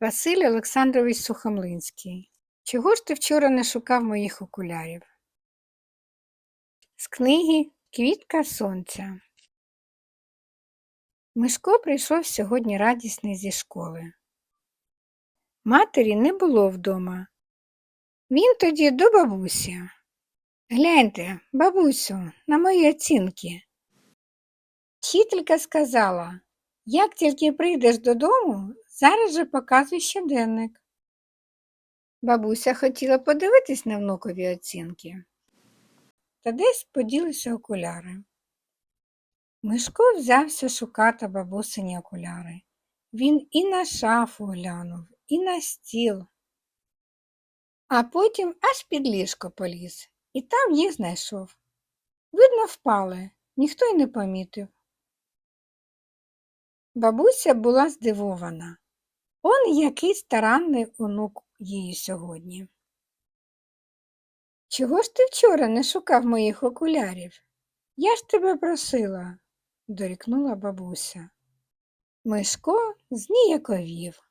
Василь Олександрович Сухомлинський. Чого ж ти вчора не шукав моїх окулярів? З книги Квітка сонця. Мишко прийшов сьогодні радісний зі школи. Матері не було вдома. Він тоді до бабусі. Гляньте, бабусю, на мої оцінки. Вчителька сказала, як тільки прийдеш додому, зараз же показуй щоденник. Бабуся хотіла подивитись на внукові оцінки. Та десь поділися окуляри. Мишко взявся шукати бабусині окуляри. Він і на шафу глянув, і на стіл, а потім аж під ліжко поліз, і там їх знайшов. Видно, впали, ніхто й не помітив. Бабуся була здивована. Он який старанний онук її сьогодні. Чого ж ти вчора не шукав моїх окулярів? Я ж тебе просила, дорікнула бабуся. Мишко зніяковів.